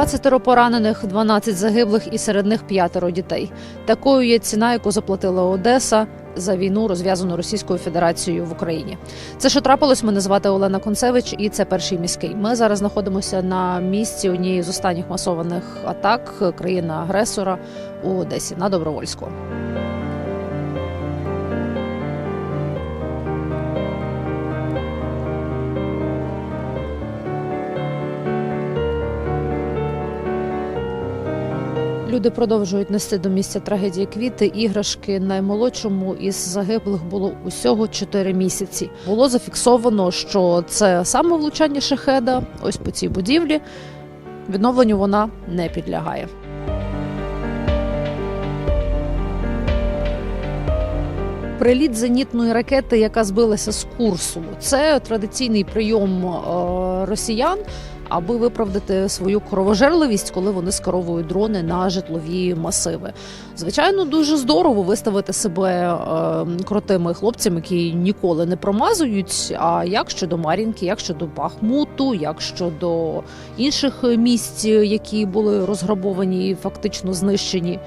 20 поранених, 12 загиблих і серед них п'ятеро дітей. Такою є ціна, яку заплатила Одеса за війну, розв'язану Російською Федерацією в Україні. Це що трапилось. Мене звати Олена Концевич, і це перший міський. Ми зараз знаходимося на місці однієї з останніх масованих атак країни-агресора у Одесі на Добровольську. Люди продовжують нести до місця трагедії квіти, іграшки. Наймолодшому із загиблих було усього 4 місяці. Було зафіксовано, що це саме влучання шахеда. Ось по цій будівлі. Відновленню вона не підлягає. Приліт зенітної ракети, яка збилася з курсу, це традиційний прийом е, росіян, аби виправдати свою кровожерливість, коли вони скеровують дрони на житлові масиви. Звичайно, дуже здорово виставити себе е, крутими хлопцями, які ніколи не промазують. А як щодо Мар'їнки, як щодо Бахмуту, як щодо інших місць, які були розграбовані і фактично знищені.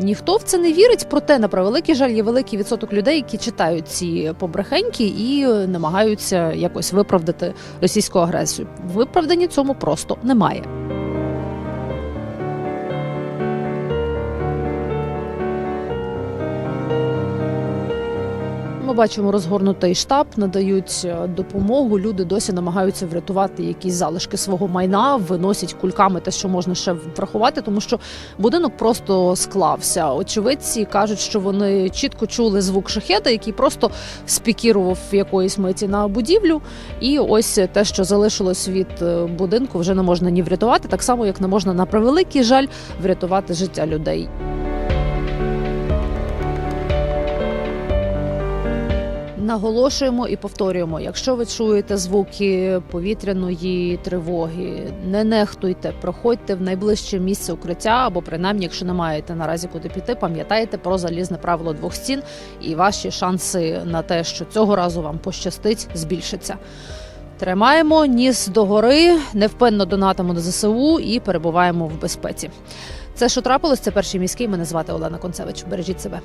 Ніхто в це не вірить, проте на превеликий жаль є великий відсоток людей, які читають ці побрехеньки і намагаються якось виправдати російську агресію. Виправдання цьому просто немає. Ми бачимо розгорнутий штаб, надають е, допомогу. Люди досі намагаються врятувати якісь залишки свого майна, виносять кульками те, що можна ще врахувати, тому що будинок просто склався. Очевидці кажуть, що вони чітко чули звук шахеда, який просто спікірував в якоїсь миті на будівлю. І ось те, що залишилось від е, будинку, вже не можна ні врятувати, так само як не можна на превеликий жаль врятувати життя людей. Наголошуємо і повторюємо: якщо ви чуєте звуки повітряної тривоги, не нехтуйте, проходьте в найближче місце укриття, або принаймні, якщо не маєте наразі куди піти, пам'ятайте про залізне правило двох стін, і ваші шанси на те, що цього разу вам пощастить, збільшаться. Тримаємо ніс догори, невпинно донатимо до ЗСУ і перебуваємо в безпеці. Це що трапилось? Це перший міський. Мене звати Олена Концевич. Бережіть себе.